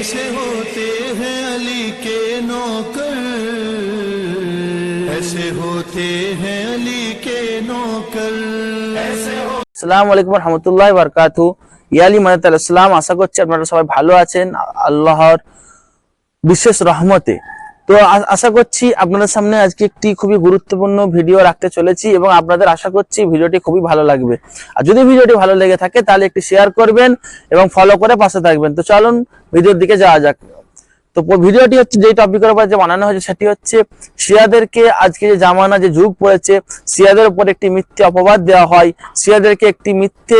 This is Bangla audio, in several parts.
ऐसे होते हैं अली के नौकर ऐसे होते हैं अली के नौकर ऐसे हो আসসালামু আলাইকুম রহমতুল্লাহ বারকাতু ইয়ালি মাদাত ইসলাম আশা করছি আপনারা সবাই ভালো আছেন আল্লাহর বিশেষ রহমতে তো আশা করছি আপনাদের সামনে আজকে একটি খুবই গুরুত্বপূর্ণ ভিডিও রাখতে চলেছি এবং আপনাদের আশা করছি ভিডিওটি খুবই ভালো লাগবে। আর যদি ভিডিওটি ভালো লেগে থাকে, তাহলে একটি শেয়ার করবেন এবং ফলো করে পাশে থাকবেন। তো চলুন, ভিডিওর দিকে যাওয়া যাক। তো ভিডিওটি হচ্ছে যেই টপিকের উপর যে বানানো হয়েছে, সেটি হচ্ছে শিয়াদেরকে আজকে যে জামানা, যে যুগ পড়েছে, শিয়াদের উপর একটি মিথ্যে অপবাদ দেওয়া হয়। শিয়াদেরকে একটি মিথ্যে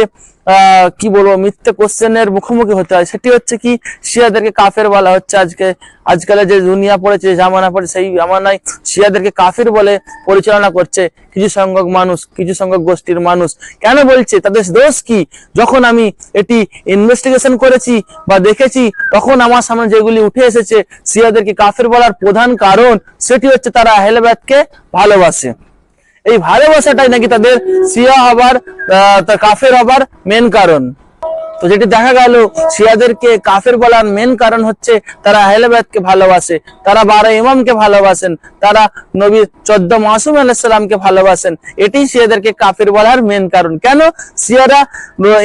কি বলব, মিথ্যে কোশ্চেনের মুখোমুখি হতে হয়। সেটি হচ্ছে কি, শিয়াদেরকে কাফের বলা হচ্ছে আজকে। আজকালে যে দুনিয়া পড়েছে জামানা পড়েছে, সেই জামানায় শিয়াদেরকে কাফির বলে পরিচালনা করছে কিছু সংখ্যক মানুষ, কিছু সংখ্যক গোষ্ঠীর মানুষ। কেন বলছে? তাদের দোষ কি? যখন আমি এটি ইনভেস্টিগেশন করেছি বা দেখেছি, তখন আমার সামনে যেগুলি উঠে এসেছে, শিয়াদেরকে কাফের বলার প্রধান কারণ, সেটি হচ্ছে তারা আহলেবাদকে ভালোবাসে। এই ভালোবাসাটাই নাকি তাদের শিয়া হবার কাফের হবার মেন কারণ। তো যেটি দেখা গেল, শিয়াদেরকে কাফের বলার মেন কারণ হচ্ছে তারা আহলেবাদকে ভালোবাসে, তারা বারো ইমামকে ভালোবাসেন, তারা নবী চোদ্দ মাসুম আলাইসাল্লামকে ভালোবাসেন। এটি শিয়াদেরকে কাফের বলার মেন কারণ। কেন? শিয়ারা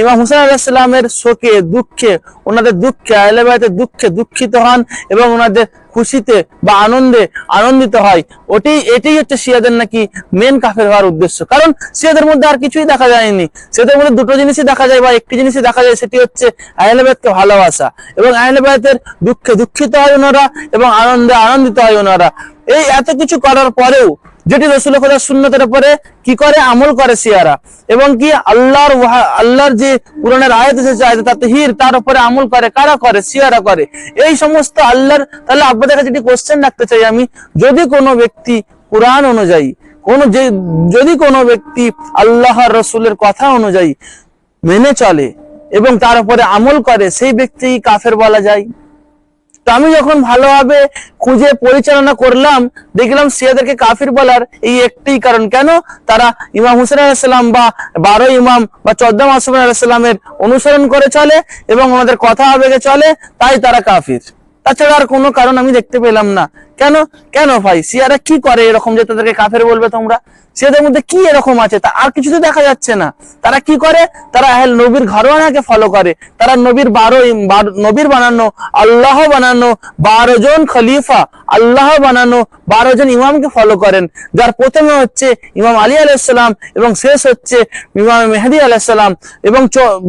ইমাম হুসেন আলাহিসাল্লামের শোকে, দুঃখে, ওনাদের দুঃখে আহলেবাদের দুঃখে দুঃখিত হন এবং ওনাদের খুশিতে বা আনন্দে আনন্দিত হয়। ওটি এটাই হচ্ছে শিয়াদের নাকি মেন কাফের হওয়ার উদ্দেশ্য। কারণ শিয়াদের মধ্যে আর কিছুই দেখা যায়নি। শিয়াদের মধ্যে দুটো জিনিসই দেখা যায় বা একটি জিনিসই দেখা যায়, সেটি হচ্ছে আহলেবাদকে ভালোবাসা এবং আহলেবাদের দুঃখে দুঃখিত হয় ওনারা এবং আনন্দে আনন্দিত হয় ওনারা। এই এত কিছু করার পরেও যেটি রসুল খোদার সুন্নতের উপরে কি করে? আমল করে শিয়ারা এবং কি আল্লাহর আল্লাহর যে পুরাণের আয়াত এসেছে, আয়াত তাতহির, তার উপরে আমল করে, কারা করে? শিয়ারা করে। এই সমস্ত আল্লাহর, তাহলে আপনাদের কাছে একটি কোশ্চেন রাখতে চাই আমি, যদি কোনো ব্যক্তি কোরআন অনুযায়ী, কোন যে, যদি কোনো ব্যক্তি আল্লাহর রসুলের কথা অনুযায়ী মেনে চলে এবং তার উপরে আমল করে, সেই ব্যক্তি কাফের বলা যায়? তো আমি যখন ভালোভাবে খুঁজে পরিচালনা করলাম, দেখলাম সিয়াদেরকে কাফির বলার এই একটি কারণ। কেন? তারা ইমাম হুসেন আলাহিসাল্লাম বা বারো ইমাম বা চোদ্দ মাসুম আলাহিসাল্লামের অনুসরণ করে চলে এবং আমাদের কথা আবেগে চলে, তাই তারা কাফির। তাছাড়া আর কোনো কারণ আমি দেখতে পেলাম না। কেন? কেন ভাই? শিয়ারা কি করে এরকম যে তাদেরকে কাফের বলবে তোমরা? শিয়াদের মধ্যে কি এরকম আছে? তা আর কিছু তো দেখা যাচ্ছে না। তারা কি করে? তারা আহল নবীর ঘরোয়ানাকে ফলো করে। তারা নবীর বারো নবীর বানানো, আল্লাহ বানানো, বারো জন খলিফা আল্লাহ বানানো, বারো জন ইমামকে ফলো করেন। যার প্রথমে হচ্ছে ইমাম আলী আলাইসাল্লাম এবং শেষ হচ্ছে ইমাম মেহেদি আলাইসাল্লাম এবং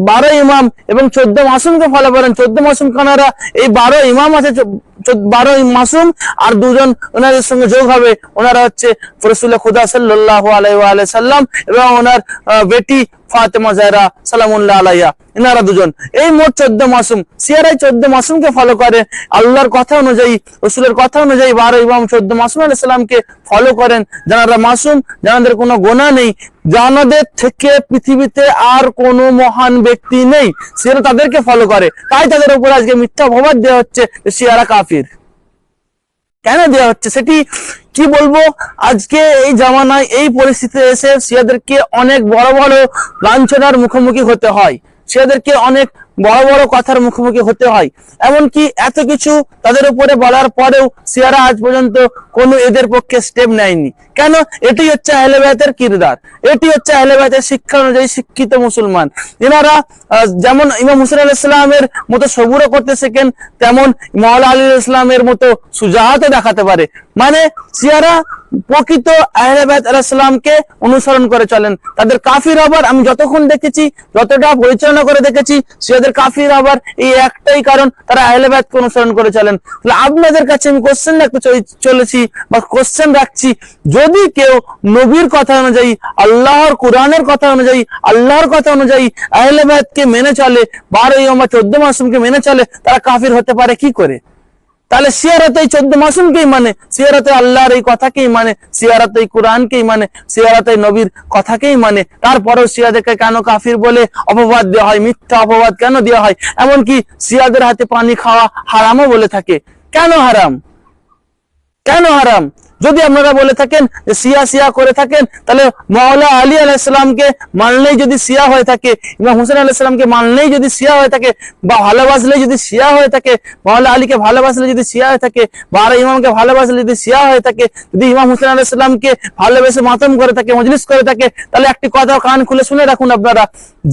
বারো ইমাম এবং চোদ্দ মাসুমকে ফলো করেন। চোদ্দ মাসুম কানারা এই বারো ইমাম আছে চো- চোদ্দ- বারো মাসুম আর দুজন ওনাদের সঙ্গে যোগ হবে। ওনারা হচ্ছে ফরসুল্লাহ খুদা সাল্লাহ আলাই সাল্লাম এবং ওনার বেটি ফাতেমা জাহরা সালামুল্লাহ আলাইয়া এনারা দুজন। এই মোট চোদ্দ মাসুম, সিয়ারাই চোদ্দ মাসুমকে ফলো করে। আল্লাহর কথা অনুযায়ী, রসুলের কথা অনুযায়ী বারো ইমাম চোদ্দ মাসুম আলাইহিস সালামকে ফলো করেন। যারা মাসুম যাদের কোনো গোনা নেই। জানাদের থেকে পৃথিবীতে আর কোনো মহান ব্যক্তি নেই। সিয়ারা তাদেরকে ফলো করে। তাই তাদের উপর আজকে মিথ্যা অপবাদ দেওয়া হচ্ছে সিয়ারা কাফির। কেন দেওয়া হচ্ছে সেটি কি বলব? আজকে এই জামানায় এই পরিস্থিতিতে এসে সিয়াদেরকে অনেক বড় বড় লাঞ্ছনার মুখোমুখি হতে হয়। সিয়াদেরকে অনেক বড় বড় কথার মুখোমুখি হতে হয়। এমনকি এত কিছু তাদের উপরে বলার পরেও শিয়ারা আজ পর্যন্ত কোনো এদের পক্ষে স্টেপ নেয়নি। কেন? এটি হচ্ছে আহলেবায়তের কিরদার। এটি হচ্ছে আহলেবায়তের শিক্ষা অনুযায়ী শিক্ষিত মুসলমান। এনারা যেমন ইমাম হুসেন আল ইসলামের মতো সবুরও করতে শেখেন, তেমন মাওলা আলী ইসলামের মতো সুজাহাতে দেখাতে পারে। মানে সিয়ারা প্রকৃত আহলেবাদ আলাইসালামকে অনুসরণ করে চলেন। তাদের কাফির হবার আমি যতক্ষণ দেখেছি, যতটা পরিচালনা করে দেখেছি সিয়াদের কাফির হবার এই একটাই কারণ, তারা আহলেবাদকে অনুসরণ করে চলেন। তাহলে আপনাদের কাছে আমি কোশ্চেন রাখতে চলে- চলেছি বা কোশ্চেন রাখছি। যদি কেউ নবীর কথা অনুযায়ী, আল্লাহর কোরআনের কথা অনুযায়ী, আল্লাহর কথা অনুযায়ী আহলেবাদকে মেনে চলে, বারোই বা চোদ্দ মাসুমকে মেনে চলে, তারা কাফির হতে পারে কি করে? তাহলে সিয়ারাতে এই চোদ্দ মাসুমকেই মানে সিয়ারাতে আল্লাহর এই কথাকেই মানে সিয়ারাতে এই কোরআনকেই মানে সিয়ারাতে নবীর কথাকেই মানে। তারপরেও সিয়াদেরকে কেন কাফির বলে অপবাদ দেওয়া হয়? মিথ্যা অপবাদ কেন দেওয়া হয়? এমনকি সিয়াদের হাতে পানি খাওয়া হারামও বলে থাকে। কেন হারাম? কেন হারাম? যদি আপনারা বলে থাকেন যে সিয়া সিয়া করে থাকেন, তাহলে মৌলা আলী আলাইসালামকে মানলেই যদি সিয়া হয়ে থাকে, ইমাম হুসেন আলাইসালামকে মানলেই যদি সিয়া হয়ে থাকে, বা ভালোবাসলে যদি সিয়া হয়ে থাকে মৌলা আলীকে ভালোবাসলে যদি সিয়া হয়ে থাকে, বা আর ইমামকে ভালোবাসলে যদি সিয়া হয়ে থাকে, যদি ইমাম হুসেন আলাইসালামকে ভালোবেসে মাতম করে থাকে, মজলিস করে থাকে, তাহলে একটি কথা কান খুলে শুনে রাখুন আপনারা।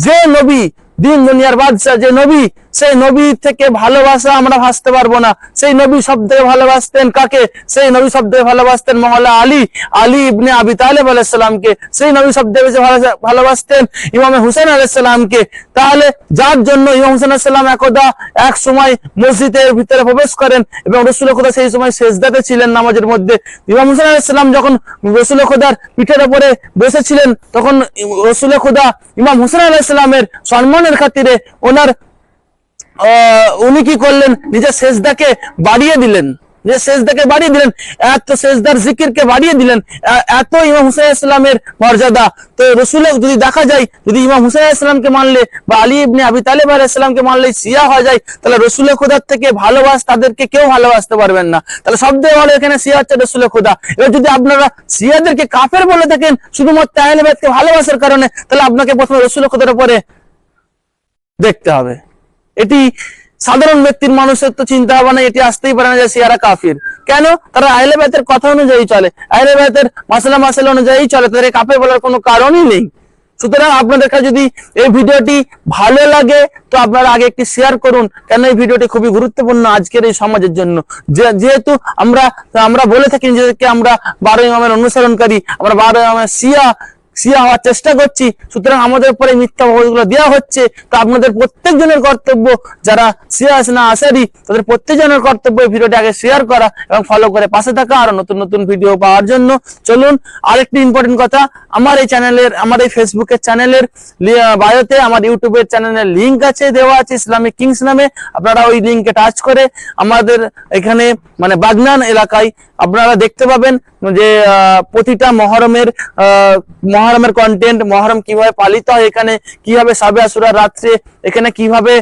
যে নবী দিন দুনিয়ার বাদশাহ, যে নবী, সেই নবী থেকে ভালোবাসা আমরা ভাসতে পারব না। সেই নবী থেকে ভালোবাসতেন কাকে? সেই নবী থেকে ভালোবাসতেন মহল্লা আলী। আলী ইবনে আবি তালেব আলাইসালামকে সেই নবী বেশি ভালোবাসতেন ইমামে হুসেন আলাইসালামকে তাহলে যার জন্য ইমাম হুসেন আলাইসাল্লাম একদা এক সময় মসজিদের ভিতরে প্রবেশ করেন এবং রসুল খোদা সেই সময় শেষদাতে ছিলেন নামাজের মধ্যে। ইমাম হুসেন আলাইসাল্লাম যখন রসুল খোদার পিঠের ওপরে বসেছিলেন, তখন রসুল খোদা ইমাম হুসেন আলাইসাল্লামের সম্মানের খাতিরে ওনার উনি কি করলেন? নিজের সেজদাকে বাড়িয়ে দিলেন। যে বাড়িয়ে দিলেন। এত বাড়িয়ে দিলেন। এত ইমাম হুসাইন ইসলামের মর্যাদা। তো রসুল যদি দেখা যায়, যদি ইমাম হুসাইন ইসলামকে মানলে বা আলী ইবনে আবি তালেব আলাইসালামকে মানলে সিয়া হয়ে যায়, তাহলে রসুল খোদার থেকে ভালোবাস তাদেরকে কেউ ভালোবাসতে পারবেন না। তাহলে সব থেকে ভালো এখানে সিয়া হচ্ছে রসুল খোদা। এবার যদি আপনারা সিয়াদেরকে কাফের বলে থাকেন, শুধুমাত্র আহলে বাইতকে ভালোবাসার কারণে, তাহলে আপনাকে প্রথমে রসুল খোদার উপরে দেখতে হবে। এটি সাধারণ ব্যক্তির মানুষের তো চিন্তা ভাবনা এটি আসতেই পারে না যে সিয়ারা কাফির। কেন? তারা আহলে বাইতের কথা অনুযায়ী চলে। আহলে বাইতের মাসালা মাসালা অনুযায়ী চলে, তাদের কাফের বলার কোনো কারণই নেই। সুতরাং আপনাদের কাছে যদি এই ভিডিওটি ভালো লাগে, তো আপনারা আগে একটি শেয়ার করুন। কেন এই ভিডিওটি খুবই গুরুত্বপূর্ণ আজকের এই সমাজের জন্য। যেহেতু আমরা আমরা বলে থাকি নিজেদেরকে আমরা বারো ইমামের অনুসরণকারী, আমরা বারো ইমামের সিয়া সিয়া হওয়ার চেষ্টা করছি, সুতরাং আমাদের উপরে মিথ্যা গুলো দেওয়া হচ্ছে। তো আপনাদের প্রত্যেকজনের কর্তব্য, যারা সিয়া না আসারি, তাদের প্রত্যেকজনের কর্তব্য এই ভিডিওটি আগে শেয়ার করা এবং ফলো করে পাশে থাকা আর নতুন নতুন ভিডিও পাওয়ার জন্য। চলুন, আরেকটি ইম্পর্টেন্ট কথা, আমার এই চ্যানেলের আমার এই ফেসবুকের চ্যানেলের বায়োতে আমার ইউটিউবের চ্যানেলের লিঙ্ক আছে, দেওয়া আছে ইসলামিক কিংস নামে। আপনারা ওই লিংকে টাচ করে আমাদের এখানে মানে বাগনান এলাকায় আপনারা দেখতে পাবেন। যে প্রতিটা মহরমের মহরমের কন্টেন্ট মহরম কীভাবে পালিত হয়, এখানে কীভাবে সাবে আসুরা রাত্রে, এখানে কীভাবে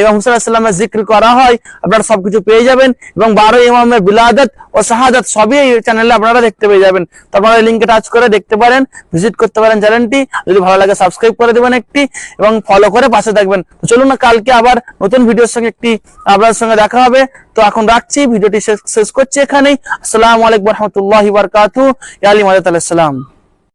ইমাম হুসেন জিক্র করা হয়, আপনারা সবকিছু পেয়ে যাবেন এবং বারো ইমামের বিলাদত ও শাহাদাত সবই এই চ্যানেলে আপনারা দেখতে পেয়ে যাবেন। তো আপনারা লিঙ্কে টাচ করে দেখতে পারেন ভিজিট করতে পারেন চ্যানেলটি যদি ভালো লাগে সাবস্ক্রাইব করে দেবেন একটি এবং ফলো করে পাশে থাকবেন। চলুন না, কালকে আবার নতুন ভিডিওর সঙ্গে একটি আপনাদের সঙ্গে দেখা হবে। তো এখন রাখছি, ভিডিওটি শেষ করছি এখানেই। আসসালামু আলাইকুম রহমতুল্লাহ वरकू याली मदत